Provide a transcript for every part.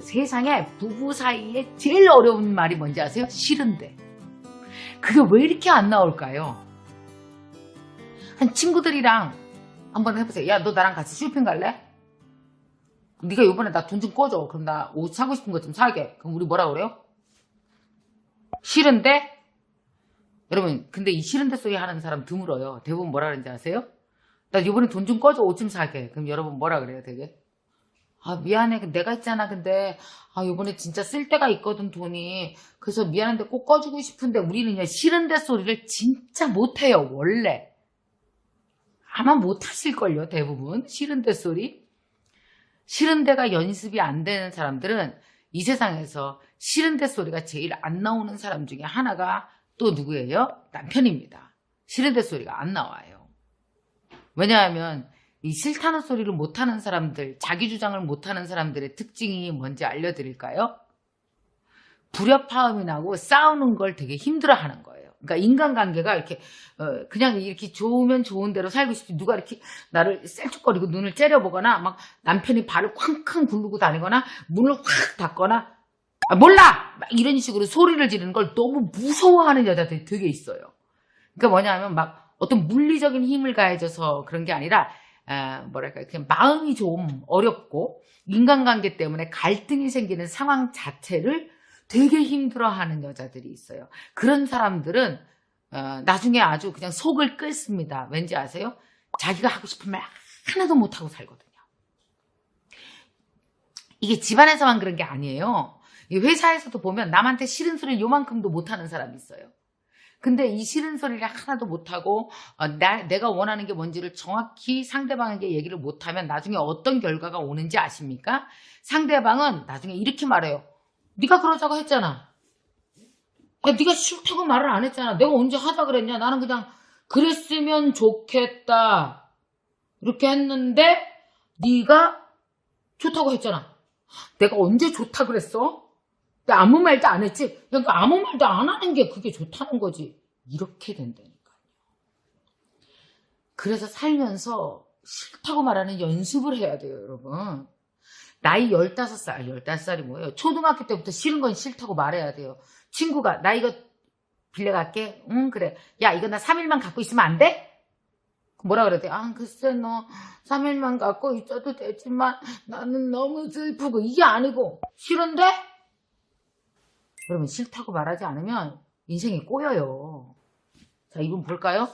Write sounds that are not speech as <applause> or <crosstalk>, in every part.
세상에 부부 사이에 제일 어려운 말이 뭔지 아세요? 싫은데. 그게 왜 이렇게 안 나올까요? 한 친구들이랑 한번 해보세요. 야, 너 나랑 같이 쇼핑 갈래? 네가 요번에 나 돈 좀 꺼줘. 그럼 나 옷 사고 싶은 거 좀 사게. 그럼 우리 뭐라 그래요? 싫은데? 여러분, 근데 이 싫은데 소리 하는 사람 드물어요. 대부분 뭐라 그러는지 아세요? 나 요번에 돈 좀 꺼줘. 옷 좀 사게. 그럼 여러분 뭐라 그래요, 되게? 아, 미안해. 내가 있잖아. 근데, 아, 요번에 진짜 쓸 데가 있거든, 돈이. 그래서 미안한데 꼭 꺼주고 싶은데 우리는요, 싫은데 소리를 진짜 못해요, 원래. 아마 못하실걸요, 대부분. 싫은데 소리. 싫은데가 연습이 안 되는 사람들은 이 세상에서 싫은데 소리가 제일 안 나오는 사람 중에 하나가 또 누구예요? 남편입니다. 싫은데 소리가 안 나와요. 왜냐하면 이 싫다는 소리를 못하는 사람들, 자기 주장을 못하는 사람들의 특징이 뭔지 알려드릴까요? 불협화음이 나고 싸우는 걸 되게 힘들어하는 거예요. 그러니까 인간관계가 이렇게 어, 그냥 이렇게 좋으면 좋은 대로 살고 싶지 누가 이렇게 나를 셀쭉거리고 눈을 째려보거나 막 남편이 발을 쾅쾅 굴르고 다니거나 문을 확 닫거나 아, 몰라 막 이런 식으로 소리를 지르는 걸 너무 무서워하는 여자들이 되게 있어요. 그러니까 뭐냐면 막 어떤 물리적인 힘을 가해져서 그런 게 아니라 아, 뭐랄까 그냥 마음이 좀 어렵고 인간관계 때문에 갈등이 생기는 상황 자체를 되게 힘들어하는 여자들이 있어요. 그런 사람들은 어, 나중에 아주 그냥 속을 끓습니다. 왠지 아세요? 자기가 하고 싶은 말 하나도 못하고 살거든요. 이게 집안에서만 그런 게 아니에요. 이 회사에서도 보면 남한테 싫은 소리를 요만큼도 못하는 사람이 있어요. 근데 이 싫은 소리를 하나도 못하고 어, 나, 내가 원하는 게 뭔지를 정확히 상대방에게 얘기를 못하면 나중에 어떤 결과가 오는지 아십니까? 상대방은 나중에 이렇게 말해요. 네가 그러자고 했잖아. 야, 네가 싫다고 말을 안 했잖아. 내가 언제 하자 그랬냐? 나는 그냥 그랬으면 좋겠다. 이렇게 했는데 네가 좋다고 했잖아. 내가 언제 좋다 그랬어? 나 아무 말도 안 했지? 그러니까 아무 말도 안 하는 게 그게 좋다는 거지. 이렇게 된다니까요. 그래서 살면서 싫다고 말하는 연습을 해야 돼요, 여러분. 나이 15살, 15살이 뭐예요? 초등학교 때부터 싫은 건 싫다고 말해야 돼요. 친구가, 나 이거 빌려갈게? 응, 그래. 야, 이거 나 3일만 갖고 있으면 안 돼? 뭐라 그래야 돼? 아, 글쎄, 너 3일만 갖고 있어도 되지만 나는 너무 슬프고, 이게 아니고, 싫은데? 여러분, 싫다고 말하지 않으면 인생이 꼬여요. 자, 이분 볼까요?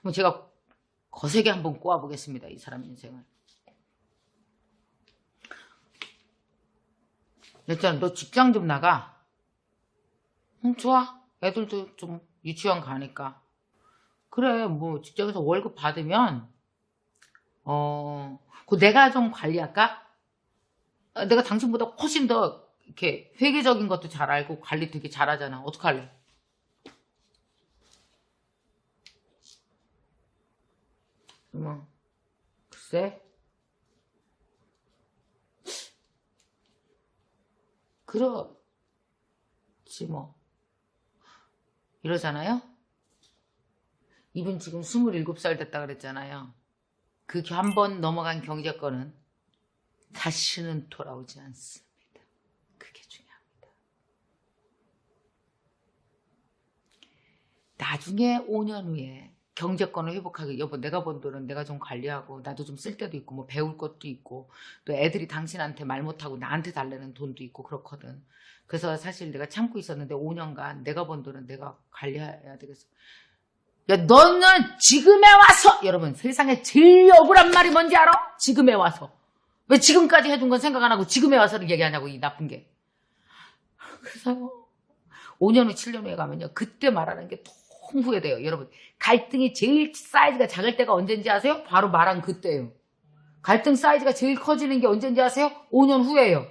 그럼 제가 거세게 한번 꼬아 보겠습니다. 이 사람 인생을. 일단 너 직장 좀 나가. 응, 좋아. 애들도 좀 유치원 가니까. 그래, 뭐 직장에서 월급 받으면 어, 그 내가 좀 관리할까? 아, 내가 당신보다 훨씬 더 이렇게 회계적인 것도 잘 알고 관리 되게 잘하잖아. 어떡할래? 뭐 글쎄. 그렇지 뭐 이러잖아요. 이분 지금 27살 됐다 그랬잖아요. 그한번 넘어간 경제권은 다시는 돌아오지 않습니다. 그게 중요합니다. 나중에 5년 후에 경제권을 회복하기 여보 내가 번 돈은 내가 좀 관리하고 나도 좀 쓸 때도 있고 뭐 배울 것도 있고 또 애들이 당신한테 말 못하고 나한테 달라는 돈도 있고 그렇거든. 그래서 사실 내가 참고 있었는데 5년간 내가 번 돈은 내가 관리해야 되겠어. 야 너는 지금에 와서! 여러분 세상에 제일 억울한 말이 뭔지 알아? 지금에 와서. 왜 지금까지 해둔 건 생각 안 하고 지금에 와서를 얘기하냐고 이 나쁜 게. 그래서 5년 후 7년 후에 가면요 그때 말하는 게 너무 후회돼요 여러분 갈등이 제일 사이즈가 작을 때가 언젠지 아세요? 바로 말한 그때예요 갈등 사이즈가 제일 커지는 게 언젠지 아세요? 5년 후에요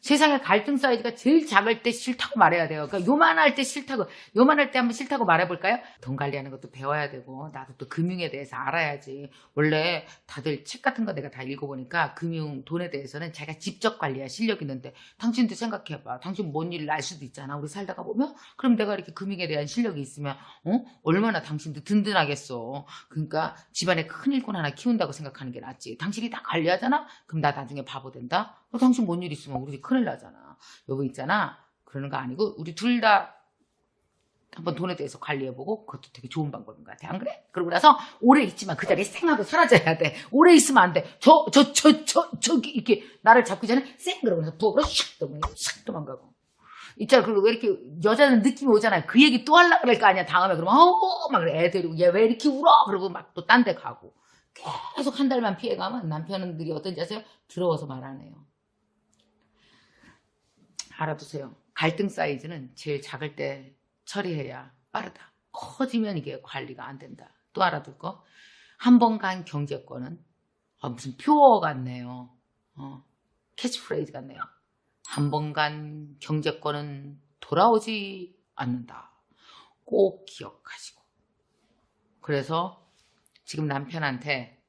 세상에 갈등 사이즈가 제일 작을 때 싫다고 말해야 돼요. 그러니까 요만할 때 싫다고, 요만할 때 한번 싫다고 말해볼까요? 돈 관리하는 것도 배워야 되고, 나도 또 금융에 대해서 알아야지. 원래 다들 책 같은 거 내가 다 읽어보니까 금융, 돈에 대해서는 자기가 직접 관리할 실력이 있는데, 당신도 생각해봐. 당신 뭔 일을 알 수도 있잖아. 우리 살다가 보면? 그럼 내가 이렇게 금융에 대한 실력이 있으면, 어? 얼마나 당신도 든든하겠어. 그러니까 집안에 큰 일꾼 하나 키운다고 생각하는 게 낫지. 당신이 다 관리하잖아? 그럼 나 나중에 바보 된다? 어, 당신 뭔 일 있으면 우리 집 큰일 나잖아. 여보 있잖아. 그러는 거 아니고 우리 둘 다 한번 돈에 대해서 관리해보고 그것도 되게 좋은 방법인 것 같아. 안 그래? 그러고 나서 오래 있지만 그 자리에 생하고 사라져야 돼. 오래 있으면 안 돼. 저, 저, 저, 저, 저기 이렇게 나를 잡기 전에 쌩 그러고 부엌으로 샥 도망가고 샥 도망가고. 있잖아. 그리고 왜 이렇게 여자는 느낌이 오잖아요. 그 얘기 또 하려고 그럴 거 아니야. 다음에 그러면 어막 그래. 애들이 얘왜 이렇게 울어? 그러고 막 또 딴 데 가고. 계속 한 달만 피해가면 남편들이 어떤지 아세요? 더러워서 말안 해요. 알아두세요. 갈등 사이즈는 제일 작을 때 처리해야 빠르다. 커지면 이게 관리가 안 된다. 또 알아둘 거. 한 번 간 경제권은 아, 무슨 표어 같네요. 어, 캐치프레이즈 같네요. 한 번 간 경제권은 돌아오지 않는다. 꼭 기억하시고. 그래서 지금 남편한테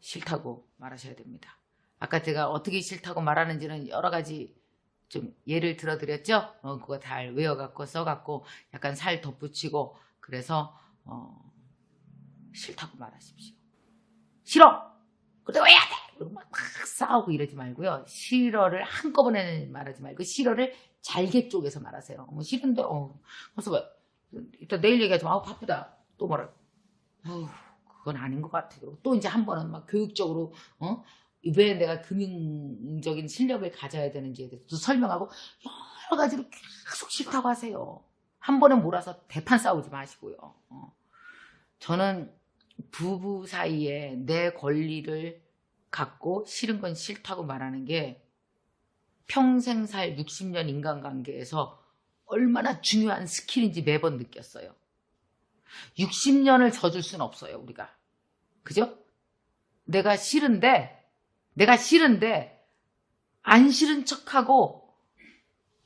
싫다고 말하셔야 됩니다. 아까 제가 어떻게 싫다고 말하는지는 여러 가지 좀 예를 들어드렸죠? 어, 그거 잘 외워갖고 써갖고 약간 살 덧붙이고 그래서 어, 싫다고 말하십시오. 싫어! 왜 해야 돼! 그리고 막, 막 싸우고 이러지 말고요. 싫어를 한꺼번에 말하지 말고 싫어를 잘게 쪼개서 말하세요. 뭐 싫은데 어. 그래서 뭐, 일단 내일 얘기하지 마. 아 바쁘다. 또 뭐라. 그건 아닌 것 같아. 그리고 또 이제 한 번은 막 교육적으로 어? 왜 내가 금융적인 실력을 가져야 되는지에 대해서 또 설명하고 여러 가지로 계속 싫다고 하세요. 한 번에 몰아서 대판 싸우지 마시고요. 어. 저는 부부 사이에 내 권리를 갖고 싫은 건 싫다고 말하는 게 평생 살 60년 인간관계에서 얼마나 중요한 스킬인지 매번 느꼈어요. 60년을 져줄 수는 없어요, 우리가. 그죠? 내가 싫은데, 내가 싫은데, 안 싫은 척하고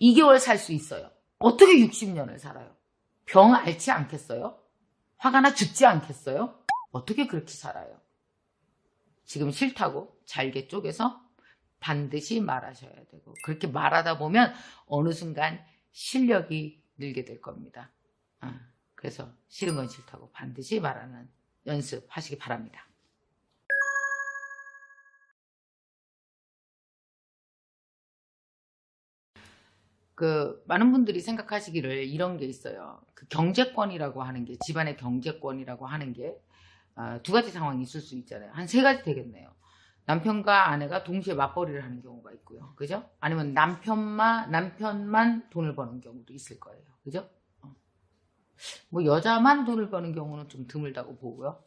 2개월 살 수 있어요. 어떻게 60년을 살아요? 병 앓지 않겠어요? 화가 나 죽지 않겠어요? 어떻게 그렇게 살아요? 지금 싫다고 잘게 쪼개서 반드시 말하셔야 되고, 그렇게 말하다 보면 어느 순간 실력이 늘게 될 겁니다. 아, 그래서 싫은 건 싫다고 반드시 말하는 연습하시기 바랍니다. 그 많은 분들이 생각하시기를 이런 게 있어요. 그 경제권이라고 하는 게 집안의 경제권이라고 하는 게 아, 두 가지 상황이 있을 수 있잖아요. 한 세 가지 되겠네요. 남편과 아내가 동시에 맞벌이를 하는 경우가 있고요. 그죠? 아니면 남편만 남편만 돈을 버는 경우도 있을 거예요. 그죠? 어. 뭐 여자만 돈을 버는 경우는 좀 드물다고 보고요.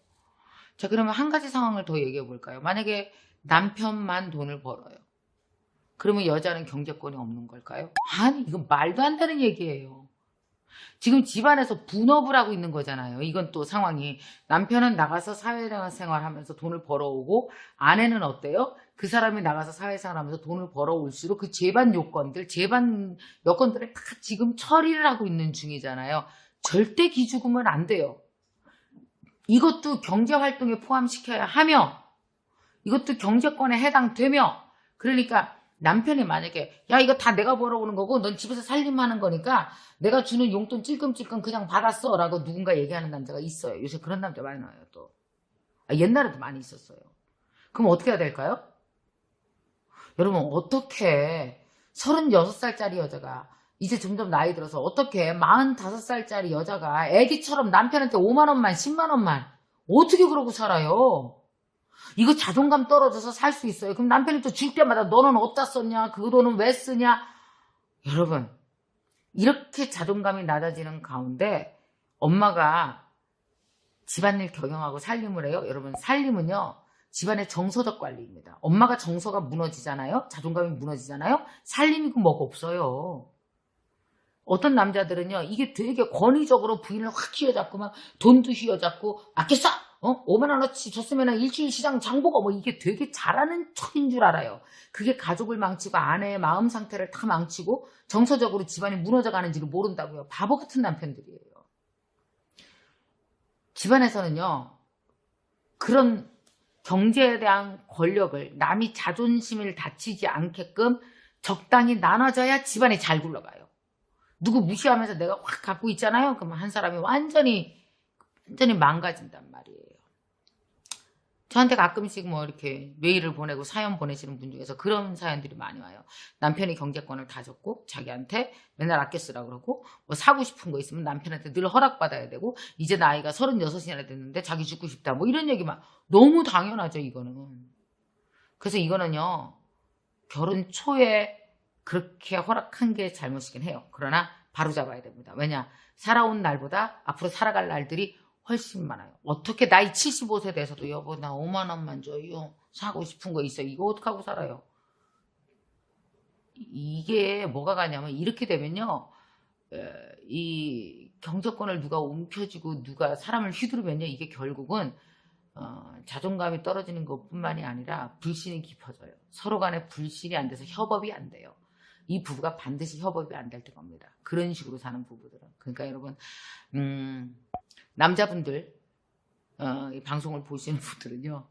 자, 그러면 한 가지 상황을 더 얘기해 볼까요? 만약에 남편만 돈을 벌어요. 그러면 여자는 경제권이 없는 걸까요? 아니, 이건 말도 안 되는 얘기예요. 지금 집안에서 분업을 하고 있는 거잖아요. 이건 또 상황이 남편은 나가서 사회생활 하면서 돈을 벌어오고 아내는 어때요? 그 사람이 나가서 사회생활 하면서 돈을 벌어올수록 그 재반 요건들, 재반 여건들을 다 지금 처리를 하고 있는 중이잖아요. 절대 기죽으면 안 돼요. 이것도 경제활동에 포함시켜야 하며 이것도 경제권에 해당되며 그러니까 남편이 만약에 야 이거 다 내가 벌어오는 거고 넌 집에서 살림하는 거니까 내가 주는 용돈 찔끔찔끔 그냥 받았어. 라고 누군가 얘기하는 남자가 있어요. 요새 그런 남자 많이 나와요 또. 아, 옛날에도 많이 있었어요. 그럼 어떻게 해야 될까요? 여러분 어떻게 36살짜리 여자가 이제 점점 나이 들어서 어떻게 45살짜리 여자가 애기처럼 남편한테 5만원만 10만원만 어떻게 그러고 살아요 이거 자존감 떨어져서 살 수 있어요. 그럼 남편이 또 줄 때마다 너는 어디다 썼냐? 그 돈은 왜 쓰냐? 여러분, 이렇게 자존감이 낮아지는 가운데 엄마가 집안일 경영하고 살림을 해요. 여러분, 살림은요, 집안의 정서적 관리입니다. 엄마가 정서가 무너지잖아요? 자존감이 무너지잖아요? 살림이 그 뭐가 없어요. 어떤 남자들은요, 이게 되게 권위적으로 부인을 확 휘어잡고 막 돈도 휘어잡고 아꼈어! 어? 5만원어치 줬으면 일주일 시장 장보고 뭐 이게 되게 잘하는 척인 줄 알아요. 그게 가족을 망치고 아내의 마음 상태를 다 망치고 정서적으로 집안이 무너져 가는지를 모른다고요. 바보 같은 남편들이에요. 집안에서는요, 그런 경제에 대한 권력을 남이 자존심을 다치지 않게끔 적당히 나눠져야 집안이 잘 굴러가요. 누구 무시하면서 내가 확 갖고 있잖아요. 그러면 한 사람이 완전히 완전히 망가진단 말이에요. 저한테 가끔씩 뭐 이렇게 메일을 보내고 사연 보내시는 분 중에서 그런 사연들이 많이 와요. 남편이 경제권을 다 줬고 자기한테 맨날 아껴 쓰라 그러고 뭐 사고 싶은 거 있으면 남편한테 늘 허락받아야 되고 이제 나이가 36이나 됐는데 자기 죽고 싶다 뭐 이런 얘기만 너무 당연하죠 이거는. 그래서 이거는요 결혼 초에 그렇게 허락한 게 잘못이긴 해요. 그러나 바로 잡아야 됩니다. 왜냐 살아온 날보다 앞으로 살아갈 날들이 훨씬 많아요. 어떻게 나이 75세 돼서도 여보 나 5만 원만 줘요. 사고 싶은 거 있어. 이거 어떡하고 살아요? 이- 이게 뭐가 가냐면 이렇게 되면요. 에, 이 경제권을 누가 움켜쥐고 누가 사람을 휘두르면요. 이게 결국은 어, 자존감이 떨어지는 것뿐만이 아니라 불신이 깊어져요. 서로 간에 불신이 안 돼서 협업이 안 돼요. 이 부부가 반드시 협업이 안 될 때가 옵니다. 그런 식으로 사는 부부들은. 그러니까 여러분, 음, 남자분들, 어, 이 방송을 보시는 분들은요,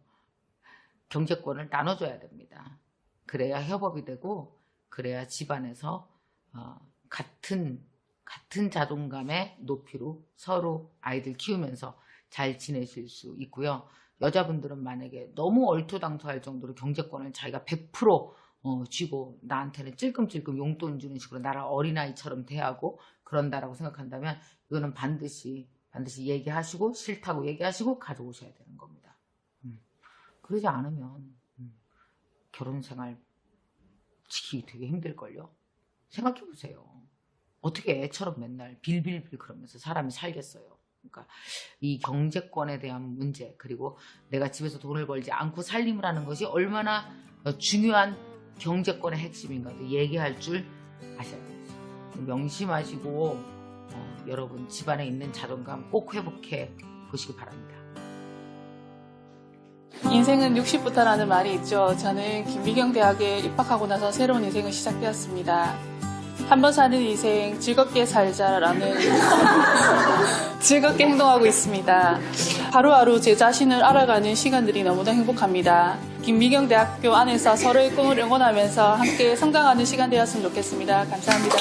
경제권을 나눠줘야 됩니다. 그래야 협업이 되고, 그래야 집안에서, 어, 같은, 같은 자존감의 높이로 서로 아이들 키우면서 잘 지내실 수 있고요. 여자분들은 만약에 너무 얼토당토할 정도로 경제권을 자기가 100% 어, 쥐고 나한테는 찔끔찔끔 용돈 주는 식으로 나를 어린아이처럼 대하고 그런다라고 생각한다면 이거는 반드시 반드시 얘기하시고 싫다고 얘기하시고 가져오셔야 되는 겁니다. 음. 그러지 않으면 음, 결혼 생활 지키기 되게 힘들걸요. 생각해 보세요. 어떻게 애처럼 맨날 빌빌빌 그러면서 사람이 살겠어요. 그러니까 이 경제권에 대한 문제 그리고 내가 집에서 돈을 벌지 않고 살림을 하는 것이 얼마나 어, 중요한 경제권의 핵심인가도 얘기할 줄 아셔야 돼요. 명심하시고 어, 여러분 집안에 있는 자존감 꼭 회복해 보시기 바랍니다. 인생은 60부터라는 말이 있죠. 저는 김미경 대학에 입학하고 나서 새로운 인생을 시작되었습니다. 한 번 사는 인생 즐겁게 살자라는 <laughs> 즐겁게 행동하고 있습니다. 하루하루 제 자신을 알아가는 시간들이 너무나 행복합니다. 김미경 대학교 안에서 서로의 꿈을 응원하면서 함께 성장하는 시간 되었으면 좋겠습니다. 감사합니다.